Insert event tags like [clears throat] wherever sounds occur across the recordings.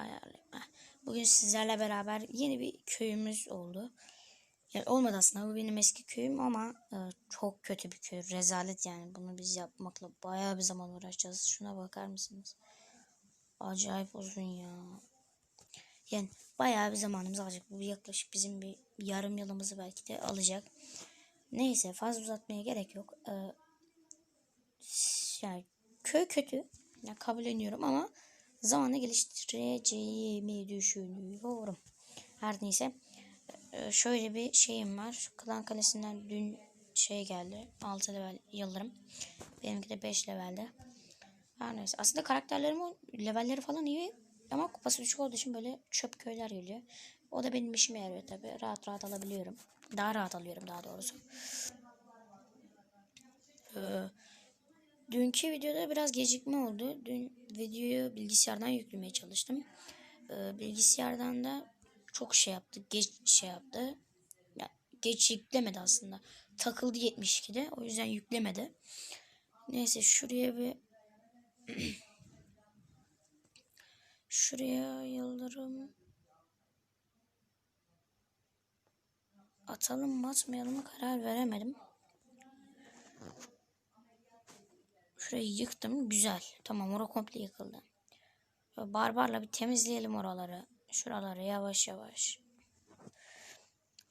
ayarlayayım. Heh. Bugün sizlerle beraber yeni bir köyümüz oldu. Yani olmadı aslında bu benim eski köyüm ama e, çok kötü bir köy. Rezalet yani. Bunu biz yapmakla bayağı bir zaman uğraşacağız. Şuna bakar mısınız? Acayip uzun ya. Yani bayağı bir zamanımız alacak. Bu yaklaşık bizim bir yarım yılımızı belki de alacak. Neyse fazla uzatmaya gerek yok. Ee, yani köy kötü. Yani kabulleniyorum ama zamanla geliştireceğimi düşünüyorum. Her neyse. Ee, şöyle bir şeyim var. Klan Kalesi'nden dün şey geldi. 6 level yıldırım. Benimki de 5 levelde. Her neyse. Aslında karakterlerimin levelleri falan iyi. Ama kupası düşük olduğu için böyle çöp köyler geliyor. O da benim işime yarıyor tabi. Rahat rahat alabiliyorum. Daha rahat alıyorum daha doğrusu. Ee, dünkü videoda biraz gecikme oldu. Dün videoyu bilgisayardan yüklemeye çalıştım. Ee, bilgisayardan da çok şey yaptı. Geç şey yaptı. Ya, geç yüklemedi aslında. Takıldı 72'de. O yüzden yüklemedi. Neyse şuraya bir [clears throat] Şuraya yıldırım atalım mı atmayalım mı karar veremedim. Şurayı yıktım. Güzel. Tamam orası komple yıkıldı. Barbarla bir temizleyelim oraları. Şuraları yavaş yavaş.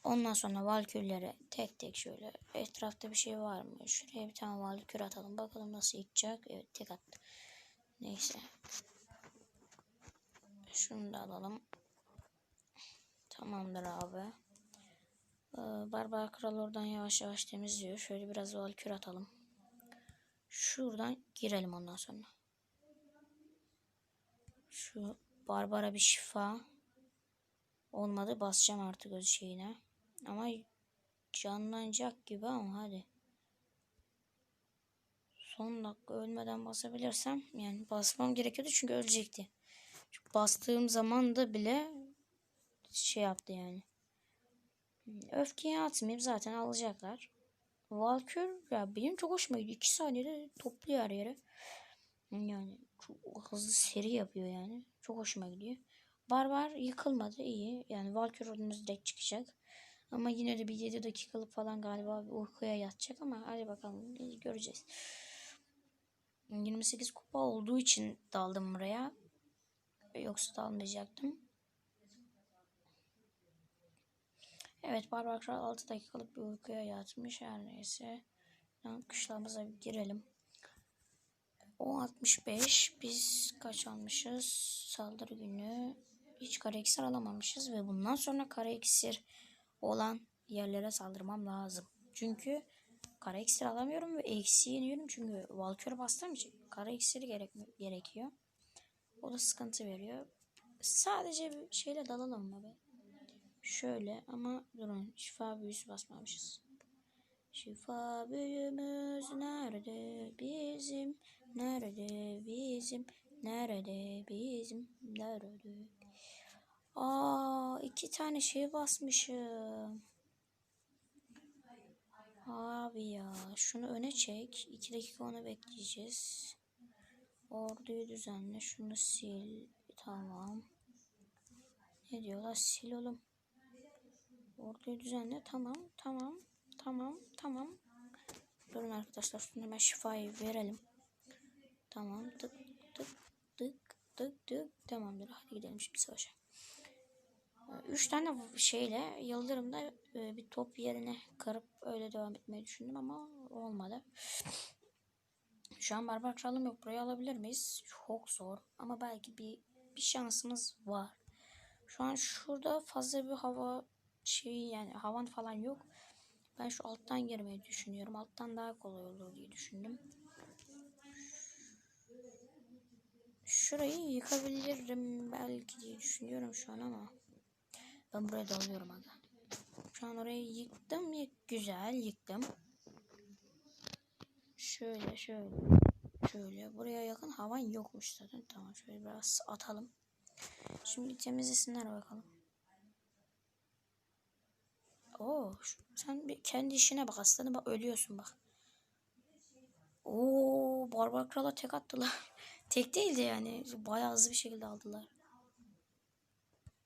Ondan sonra valkürleri tek tek şöyle. Etrafta bir şey var mı? Şuraya bir tane valkür atalım. Bakalım nasıl yıkacak. Evet tek attı. Neyse. Şunu da alalım. Tamamdır abi. Ee, Barbar Kral oradan yavaş yavaş temizliyor. Şöyle biraz valkür atalım. Şuradan girelim ondan sonra. Şu Barbara bir şifa. Olmadı basacağım artık öz şeyine. Ama canlanacak gibi ama hadi. Son dakika ölmeden basabilirsem yani basmam gerekiyordu çünkü ölecekti. Çünkü bastığım zaman da bile şey yaptı yani. Öfkeyi atmayayım zaten alacaklar. Valkür ya benim çok hoşuma gidiyor. 2 saniyede topluyor her yere. Yani çok hızlı seri yapıyor yani. Çok hoşuma gidiyor. Barbar yıkılmadı iyi. Yani Valkür ordumuz direkt çıkacak. Ama yine de bir 7 dakikalık falan galiba uykuya yatacak ama hadi bakalım göreceğiz. 28 kupa olduğu için daldım buraya. Yoksa dalmayacaktım. Evet Barbar Kral 6 dakikalık bir uykuya yatmış her neyse. Kışlamıza bir girelim. O 65 biz kaç almışız? Saldırı günü hiç kara iksir alamamışız ve bundan sonra kara iksir olan yerlere saldırmam lazım. Çünkü kara iksir alamıyorum ve eksi yeniyorum çünkü Valkür bastığım için kara iksiri gerek gerekiyor. O da sıkıntı veriyor. Sadece bir şeyle dalalım mı be? Şöyle ama durun şifa büyüsü basmamışız. Şifa büyümüz nerede bizim? Nerede bizim? Nerede bizim? Nerede? Aa iki tane şey basmışım. Abi ya şunu öne çek. iki dakika onu bekleyeceğiz. Orduyu düzenle. Şunu sil. Tamam. Ne diyorlar? Sil oğlum. Orduyu düzenle. Tamam. Tamam. Tamam. Tamam. Durun arkadaşlar. Şunu hemen şifayı verelim. Tamam. Tık tık tık tık tık. Tamamdır. Hadi gidelim şimdi savaşa. Üç tane şeyle Yıldırım'da e, bir top yerine kırıp öyle devam etmeyi düşündüm ama olmadı. Şu an barbar kralım yok. Burayı alabilir miyiz? Çok zor. Ama belki bir, bir şansımız var. Şu an şurada fazla bir hava şey yani havan falan yok. Ben şu alttan girmeyi düşünüyorum. Alttan daha kolay olur diye düşündüm. Şurayı yıkabilirim belki diye düşünüyorum şu an ama. Ben buraya dalıyorum aga. Şu an orayı yıktım. Yık güzel yıktım. Şöyle şöyle. Şöyle. Buraya yakın havan yokmuş zaten. Tamam şöyle biraz atalım. Şimdi temizlesinler bakalım. Oo, sen bir kendi işine bak aslanım bak ölüyorsun bak. Oo, Barbar Kral'a tek attılar. [laughs] tek değildi yani. Bayağı hızlı bir şekilde aldılar.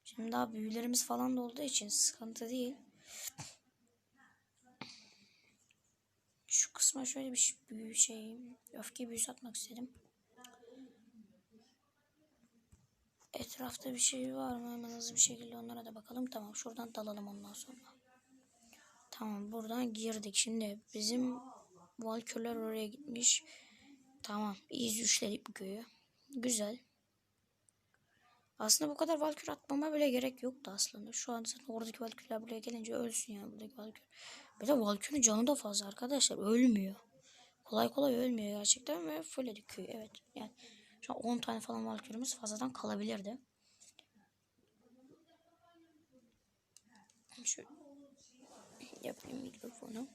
Şimdi daha büyülerimiz falan da olduğu için sıkıntı değil. [clears throat] Şu kısma şöyle bir büyü şey, öfke büyüsü atmak istedim. Etrafta bir şey var mı? Hemen hızlı bir şekilde onlara da bakalım. Tamam şuradan dalalım ondan sonra. Tamam buradan girdik. Şimdi bizim Valkürler oraya gitmiş. Tamam iyice üçledik bu. Güzel. Aslında bu kadar Valkür atmama bile gerek yoktu aslında. Şu an zaten oradaki Valkürler buraya gelince ölsün yani buradaki Valkür. Bir de Valkür'ün canı da fazla arkadaşlar. Ölmüyor. Kolay kolay ölmüyor gerçekten ve fulledik köyü. Evet. Yani şu an 10 tane falan Valkür'ümüz fazladan kalabilirdi. Şöyle yapayım mikrofonu.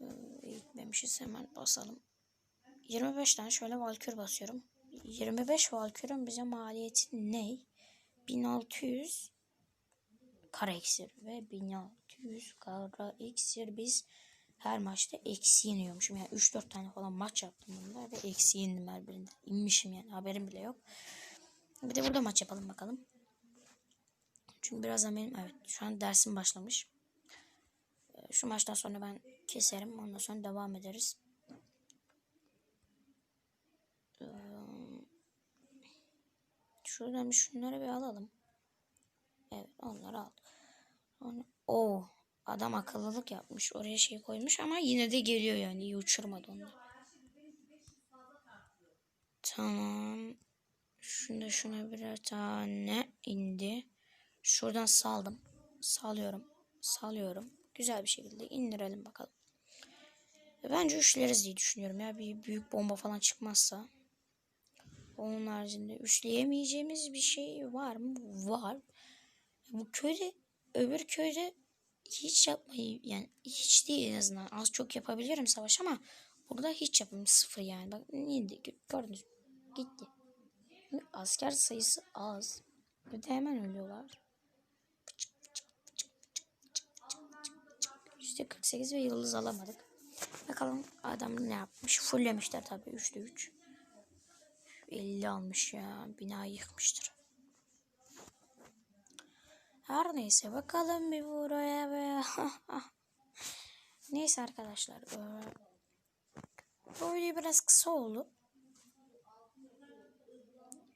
Ee, gitmemişiz hemen basalım. 25 tane şöyle valkür basıyorum. 25 valkürün bize maliyeti ne? 1600 kara iksir ve 1600 kara iksir biz her maçta eksi yeniyormuşum. Yani 3-4 tane falan maç yaptım bunda ve eksi yendim her birinde. İnmişim yani haberim bile yok. Bir de burada maç yapalım bakalım. Çünkü birazdan benim evet şu an dersim başlamış. Ee, Şu maçtan sonra ben keserim. Ondan sonra devam ederiz. Ee, Şuradan şunları bir alalım. Evet onları al. O adam akıllılık yapmış. Oraya şey koymuş ama yine de geliyor yani. iyi uçurmadı onu. Tamam. Şunda şuna birer tane indi. Şuradan saldım. Salıyorum. Salıyorum. Güzel bir şekilde indirelim bakalım. Bence üçleriz diye düşünüyorum ya. Bir büyük bomba falan çıkmazsa. Onun haricinde üçleyemeyeceğimiz bir şey var mı? Var. Bu köyde öbür köyde hiç yapmayı yani hiç değil en azından az çok yapabiliyorum savaş ama burada hiç yapım sıfır yani. Bak indi gördünüz mü? Gitti. Asker sayısı az. Bir de hemen ölüyorlar. %48 ve yıldız alamadık. Bakalım adam ne yapmış. Fulllemişler tabii 3'te 3. 50 almış ya. Bina yıkmıştır. Her neyse bakalım bir buraya be. [laughs] neyse arkadaşlar. eee, Bu video biraz kısa oldu.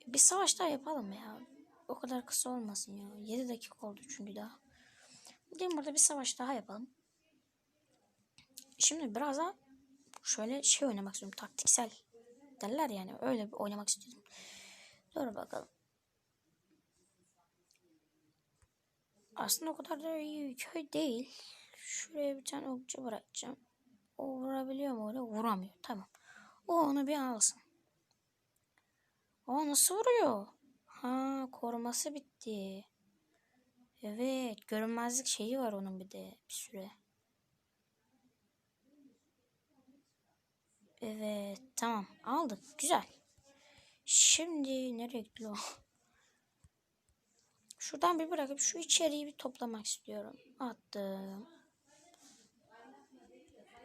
Bir savaş daha yapalım ya. O kadar kısa olmasın ya. 7 dakika oldu çünkü daha. Gidin burada bir savaş daha yapalım. Şimdi biraz da şöyle şey oynamak istiyorum. Taktiksel derler yani. Öyle bir oynamak istiyorum. Dur bakalım. Aslında o kadar da iyi bir köy değil. Şuraya bir tane okçu bırakacağım. O vurabiliyor mu öyle? Vuramıyor. Tamam. O onu bir alsın. O nasıl vuruyor? Ha koruması bitti. Evet görünmezlik şeyi var onun bir de bir süre. Evet tamam aldık güzel. Şimdi nereye gitti o? [laughs] Şuradan bir bırakıp şu içeriği bir toplamak istiyorum. Attım.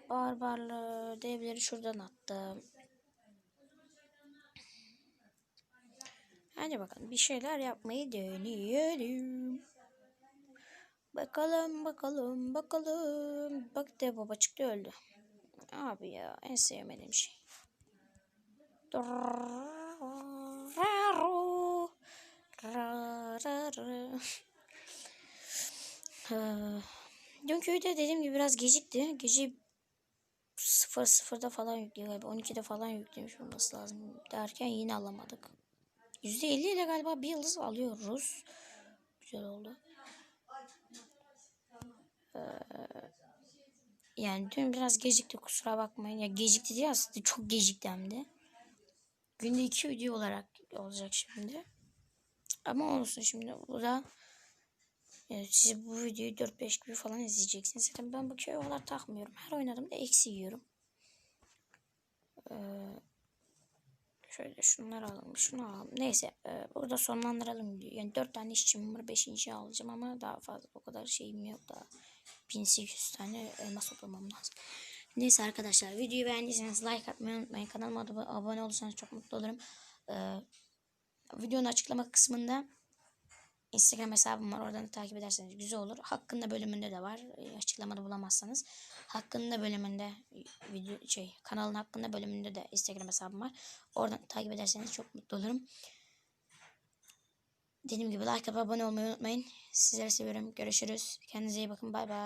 Barbarlı devleri şuradan attım. Hadi bakalım bir şeyler yapmayı deneyelim. Bakalım bakalım bakalım. Bak dev baba çıktı öldü. Abi ya en sevmediğim şey. Dünkü video dediğim gibi biraz gecikti. Gece 00'da falan yüklüyor galiba. 12'de falan yüklemiş olması lazım. Derken yine alamadık. %50 ile galiba bir yıldız alıyoruz. Güzel oldu. Ee, yani dün biraz gecikti kusura bakmayın. Ya gecikti diye aslında çok gecikti hem de. Günde iki video olarak olacak şimdi. Ama olsun şimdi bu da yani siz bu videoyu 4-5 gibi falan izleyeceksiniz. Zaten ben bu köy kadar takmıyorum. Her oynadığımda eksi yiyorum. Ee, şöyle şunları alalım. Şunu alalım. Neyse e, burada sonlandıralım. Yani 4 tane işçim var. 5. alacağım ama daha fazla o kadar şeyim yok daha. 1800 tane elmas toplamam lazım. Neyse arkadaşlar videoyu beğendiyseniz like atmayı unutmayın. Kanalıma abone olursanız çok mutlu olurum. Ee, videonun açıklama kısmında Instagram hesabım var. Oradan da takip ederseniz güzel olur. Hakkında bölümünde de var. E, açıklamada bulamazsanız. Hakkında bölümünde video şey kanalın hakkında bölümünde de Instagram hesabım var. Oradan takip ederseniz çok mutlu olurum. Dediğim gibi like abone olmayı unutmayın. Sizleri seviyorum. Görüşürüz. Kendinize iyi bakın. Bay bay.